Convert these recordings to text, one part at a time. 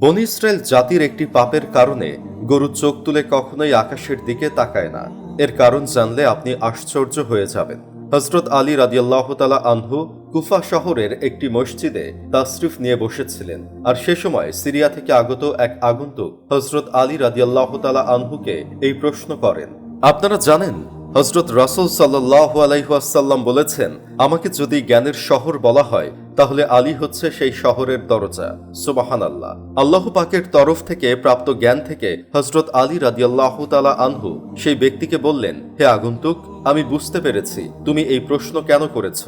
বনি ইসরায়েল জাতির একটি পাপের কারণে গরু চোখ তুলে কখনোই আকাশের দিকে তাকায় না। এর কারণ জানলে আপনি আশ্চর্য হয়ে যাবেন। হজরত আলী রাদিয়াল্লাহ তালা আনহু কুফা শহরের একটি মসজিদে তাসরিফ নিয়ে বসেছিলেন আর সে সময় সিরিয়া থেকে আগত এক আগন্তুক হজরত আলী রাদিয়াল্লাহ তালা আনহুকে এই প্রশ্ন করেন, আপনারা জানেন হজরত রাসুল সাল্লাহ আলাইহাসাল্লাম বলেছেন, আমাকে যদি জ্ঞানের শহর বলা হয় তাহলে আলী হচ্ছে সেই শহরের দরজা। সুবাহান আল্লাহ আল্লাহ পাকের তরফ থেকে প্রাপ্ত জ্ঞান থেকে হজরত আলী রাদিয়াল্লাহ তালা আনহু সেই ব্যক্তিকে বললেন, হে আগন্তুক, আমি বুঝতে পেরেছি তুমি এই প্রশ্ন কেন করেছ।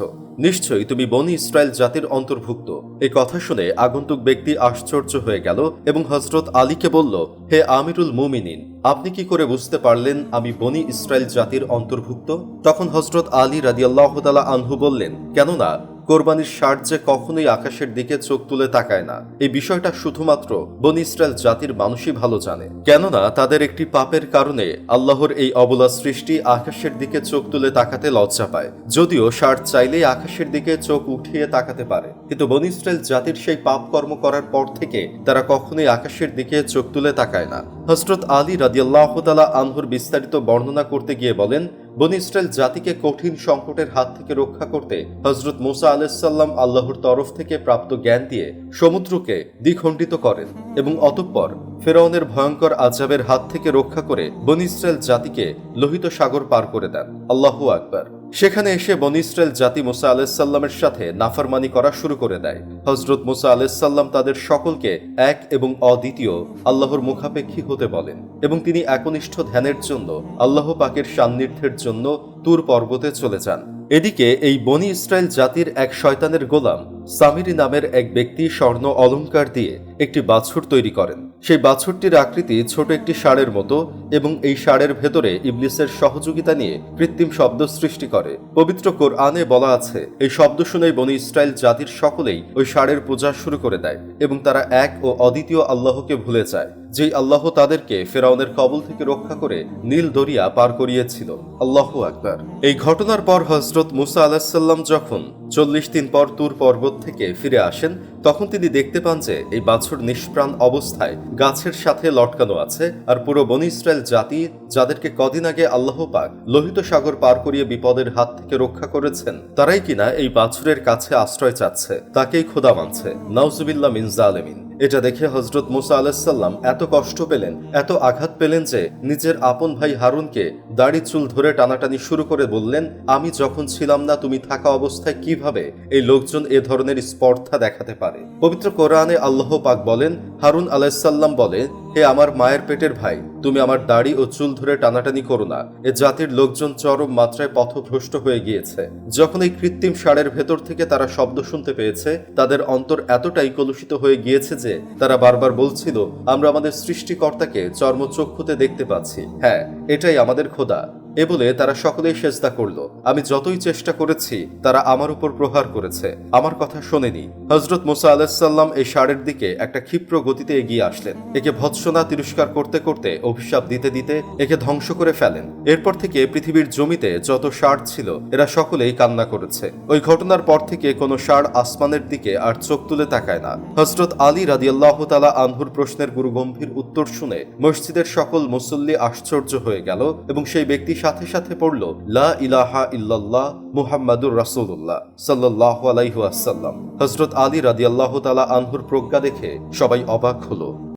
নিশ্চয়ই তুমি বনি ইসরায়েল জাতির অন্তর্ভুক্ত। এই কথা শুনে আগন্তুক ব্যক্তি আশ্চর্য হয়ে গেল এবং হজরত আলীকে বলল, হে আমিরুল মুমিনিন, আপনি কি করে বুঝতে পারলেন আমি বনি ইসরায়েল জাতির অন্তর্ভুক্ত? তখন হজরত আলী রাদিয়াল্লাহ তালা আনহু বললেন, কেননা কোরবানির ষাট যে কখনোই আকাশের দিকে চোখ তুলে তাকায় না। এই বিষয়টা শুধুমাত্র বনি ইসরায়েল জাতির মানুষই ভালো জানে। কেননা তাদের একটি পাপের কারণে আল্লাহর এই অবলা সৃষ্টি আকাশের দিকে চোখ তুলে তাকাতে লজ্জা পায়। যদিও ষাট চাইলেই আকাশের দিকে চোখ উঠিয়ে তাকাতে পারে। কিন্তু বনি ইসরায়েল জাতির সেই পাপ কর্ম করার পর থেকে তারা কখনোই আকাশের দিকে চোখ তুলে তাকায় না। হজরত আলী রাদিয়াল্লাহ তালা আনহুর বিস্তারিত বর্ণনা করতে গিয়ে বলেন, বনি ইসরায়েল জাতিকে কঠিন সংকটের হাত থেকে রক্ষা করতে হজরত মুসা আলাইসাল্লাম আল্লাহর তরফ থেকে প্রাপ্ত জ্ঞান দিয়ে সমুদ্রকে দ্বিখণ্ডিত করেন এবং অতঃপর ফেরাউনের ভয়ঙ্কর আজাবের হাত থেকে রক্ষা করে বনি ইসরায়েল জাতিকে লোহিত সাগর পার করে দেন। আল্লাহু আকবার। সেখানে এসে বনি ইসরায়েল জাতি মুসা আলাইসাল্লামের সাথে নাফরমানি করা শুরু করে দেয়। হজরত মুসা আলাইসাল্লাম তাদের সকলকে এক এবং অদ্বিতীয় আল্লাহর মুখাপেক্ষী হতে বলেন এবং তিনি একনিষ্ঠ ধ্যানের জন্য, আল্লাহ পাকের সান্নিধ্যের জন্য তুর পর্বতে চলে যান। এদিকে এই বনি ইসরায়েল জাতির এক শয়তানের গোলাম সামিরি নামের এক ব্যক্তি স্বর্ণ অলংকার দিয়ে একটি বাছুর তৈরি করেন। সেই বাছুরটির আকৃতি ছোট একটি ষাঁড়ের মতো এবং এই ষাঁড়ের ভেতরে ইবলিসের সহযোগিতা নিয়ে কৃত্রিম শব্দ সৃষ্টি করে। পবিত্র কোরআনে বলা আছে, এই শব্দ শুনেই বনি ইসরায়েল জাতির সকলেই ওই ষাঁড়ের পূজা শুরু করে দেয় এবং তারা এক ও অদ্বিতীয় আল্লাহকে ভুলে যায়, যেই আল্লাহ তাদেরকে ফেরাউনের কবল থেকে রক্ষা করে নীল দরিয়া পার করিয়েছিল। আল্লাহ আকবার। এই ঘটনার পর হজরত মুসা আলাহিসাল্লাম যখন চল্লিশ দিন পর তুর পর্বত থেকে ফিরে আসেন তখন তিনি দেখতে পান যে এই বাছুর নিষ্প্রাণ অবস্থায় গাছের সাথে লটকানো আছে আর পুরো বন ইসরায়েল জাতি, যাদেরকে কদিন আগে আল্লাহ পাক লোহিত সাগর পার করিয়ে বিপদের হাত থেকে রক্ষা করেছেন, তারাই কিনা এই বাছুরের কাছে আশ্রয় চাচ্ছে, তাকেই খোদা মানছে। নাউজুবিল্লা মিনজা আলমিন এটা দেখে হজরত মুসা আলাহিসাল্লাম এত কষ্ট পেলেন, এত আঘাত পেলেন যে নিজের আপন ভাই হারুনকে দাড়ি চুল ধরে টানাটানি শুরু করে বললেন, আমি যখন ছিলাম না, তুমি থাকা অবস্থায় কীভাবে এই লোকজন এ ধরনের স্পর্ধা দেখাতে পারে? পবিত্র কোরআনে আল্লাহ পাক বলেন, হারুন আলাহিসাল্লাম বলে হে আমার মায়ের পেটের ভাই, তুমি আমার দাড়ি ও চুল ধরে টানাটানি করো না। এ জাতির লোকজন চরম মাত্রায় পথভ্রষ্ট হয়ে গিয়েছে। যখন এই কৃত্রিম সারের ভেতর থেকে তারা শব্দ শুনতে পেয়েছে, তাদের অন্তর এতটাই কলুষিত হয়ে গিয়েছে যে, তারা বারবার বলছিল, আমরা আমাদের সৃষ্টিকর্তাকে চর্মচক্ষুতে দেখতে পাচ্ছি। হ্যাঁ এটাই আমাদের খোদা। এ বলে তারা সকলেই সেজদা করল। আমি যতই চেষ্টা করেছি, তারা আমার উপর প্রহার করেছে। আমার কথা শোনেনি। হজরত মুসা আলাহিসাল্লাম এই ষাঁড়ের দিকে একটা ক্ষিপ্র গতিতে এগিয়ে আসলেন। একে ভৎসনা তিরস্কার করতে করতে অভিশাপ দিতে দিতে একে ধ্বংস করে ফেলেন। এরপর থেকে পৃথিবীর জমিতে যত ষাঁড় ছিল, এরা সকলেই কান্না করেছে। ওই ঘটনার পর থেকে কোনো ষাঁড় আসমানের দিকে আর চোখ তুলে তাকায় না। হজরত আলী রাদিয়াল্লাহ তালা আনহুর প্রশ্নের গুরু গম্ভীর উত্তর শুনে মসজিদের সকল মুসল্লি আশ্চর্য হয়ে গেল এবং সেই ব্যক্তি সাথে সাথে পড়ল, লা ইলাহা ইল্লাল্লাহ মুহাম্মাদুর রাসূলুল্লাহ সাল্লাল্লাহু আলাইহি ওয়াসাল্লাম। হযরত আলী রাদিয়াল্লাহু তাআলা আনহুর প্রজ্ঞা দেখে সবাই অবাক হলো।